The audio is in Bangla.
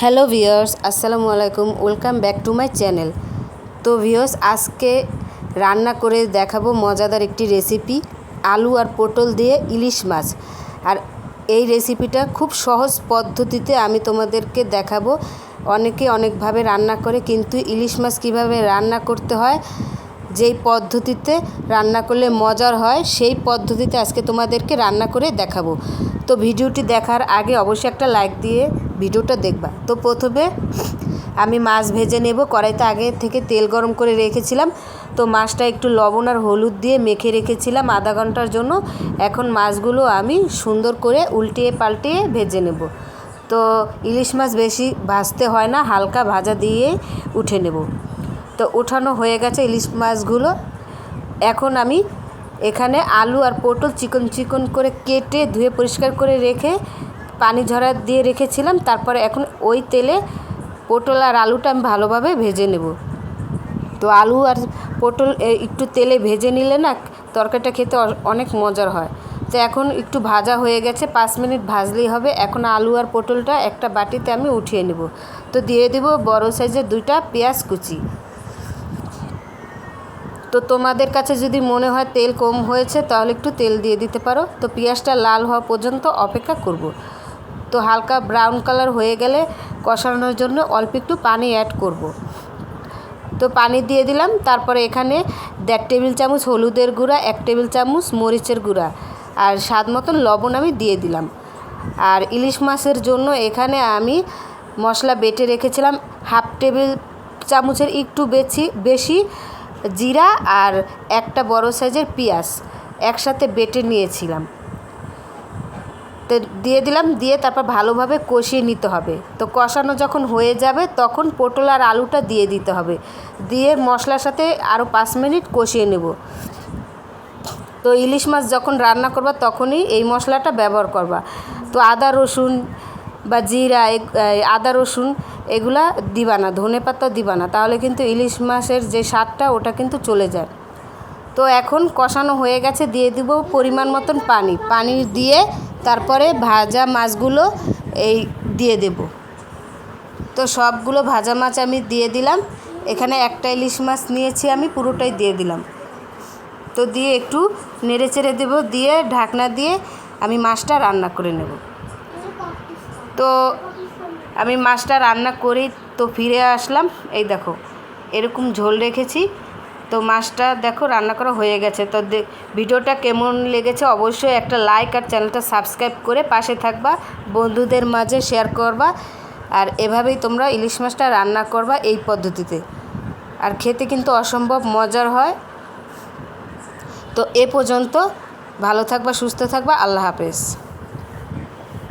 হ্যালো ভিউয়ার্স, আসসালামু আলাইকুম। Welcome back to my channel. তো ভিউয়ার্স, আজকে রান্না করে দেখাবো মজাদার একটি রেসিপি, আলু আর পটল দিয়ে ইলিশ মাছ। আর এই রেসিপিটা খুব সহজ পদ্ধতিতে আমি তোমাদেরকে দেখাবো। অনেকে অনেকভাবে রান্না করে, কিন্তু ইলিশ মাছ কীভাবে রান্না করতে হয়, যেই পদ্ধতিতে রান্না করলে মজার হয়, সেই পদ্ধতিতে আজকে তোমাদেরকে রান্না করে দেখাবো। তো ভিডিওটি দেখার আগে অবশ্যই একটা লাইক দিয়ে ভিডিওটা দেখবা। তো প্রথমে আমি মাছ ভেজে নেব, কড়াইতে আগে থেকে তেল গরম করে রেখেছিলাম। তো মাছটা একটু লবণ আর হলুদ দিয়ে মেখে রেখেছিলাম আধা ঘণ্টার জন্য। এখন মাছগুলো আমি সুন্দর করে উল্টিয়ে পাল্টিয়ে ভেজে নেব। তো ইলিশ মাছ বেশি ভাজতে হয় না, হালকা ভাজা দিয়ে উঠে নেব। তো উঠানো হয়ে গেছে ইলিশ মাছগুলো। এখন আমি এখানে আলু আর পটল চিকন চিকন করে কেটে ধুয়ে পরিষ্কার করে রেখে পানি ঝরা দিয়ে রেখেছিলাম, তারপরে এখন ওই তেলে পটল আর আলুটা আমি ভালোভাবে ভেজে নেব। তো আলু আর পটল একটু তেলে ভেজে নিলে না তরকারিটা খেতে অনেক মজার হয়। তো এখন একটু ভাজা হয়ে গেছে, পাঁচ মিনিট ভাজলেই হবে। এখন আলু আর পটলটা একটা বাটিতে আমি উঠিয়ে নেব। তো দিয়ে দেব বড় সাইজের দুইটা পেঁয়াজ কুচি। তো তোমাদের কাছে যদি মনে হয় তেল কম হয়েছে, তাহলে একটু তেল দিয়ে দিতে পারো। তো পেঁয়াজটা লাল হওয়া পর্যন্ত অপেক্ষা করব। তো হালকা ব্রাউন কালার হয়ে গেলে কষানোর জন্য অল্প একটু পানি অ্যাড করব। তো পানি দিয়ে দিলাম, তারপরে এখানে দেড় টেবিল চামচ হলুদের গুঁড়া, এক টেবিল চামচ মরিচের গুঁড়া আর স্বাদ মতন লবণ আমি দিয়ে দিলাম আর ইলিশ মাছের জন্য এখানে আমি মশলা বেটে রেখেছিলাম হাফ টেবিল চামচের একটু বেশি বেশি জিরা আর একটা বড় সাইজের পেঁয়াজ একসাথে বেটে নিয়েছিলাম তো, দিয়ে দিলাম, দিয়ে তারপর ভালোভাবে কষিয়ে নিতে হবে। তো কষানো যখন হয়ে যাবে, তখন পটল আর আলুটা দিয়ে দিতে হবে। দিয়ে মশলার সাথে আরও পাঁচ মিনিট কষিয়ে নেব। তো ইলিশ মাছ যখন রান্না করবা, তখনই এই মশলাটা ব্যবহার করবা। তো আদা, রসুন বা জিরা আদা, রসুন এগুলা দিবা না, ধনে পাতা দিবা না। তাহলে কিন্তু ইলিশ মাছের যে স্বাদটা, ওটা কিন্তু চলে যায়। তো এখন কষানো হয়ে গেছে, দিয়ে দিব পরিমাণ মতন পানি। পানি দিয়ে তারপরে ভাজা মাছগুলো এই দিয়ে দেব। তো সবগুলো ভাজা মাছ আমি দিয়ে দিলাম। এখানে একটা ইলিশ মাছ নিয়েছি আমি, পুরোটাই দিয়ে দিলাম। তো দিয়ে একটু নেড়ে চেড়ে দেবো, দিয়ে ঢাকনা দিয়ে আমি মাছটা রান্না করে নেব। তো আমি মাছটা রান্না করেই তো ফিরে আসলাম। এই দেখো, এরকম ঝোল রেখেছি। তো মাছটা দেখো, রান্না করা হয়ে গেছে। তো ভিডিওটা কেমন লেগেছে অবশ্যই একটা লাইক আর চ্যানেলটা সাবস্ক্রাইব করে পাশে থাকবা, বন্ধুদের মাঝে শেয়ার করবা। আর এভাবেই তোমরা ইলিশ মাছটা রান্না করবা এই পদ্ধতিতে। আর খেতে কিন্তু অসম্ভব মজার হয়। তো এ পর্যন্ত ভালো থাকবা, সুস্থ থাকবা, আল্লাহ হাফেজ।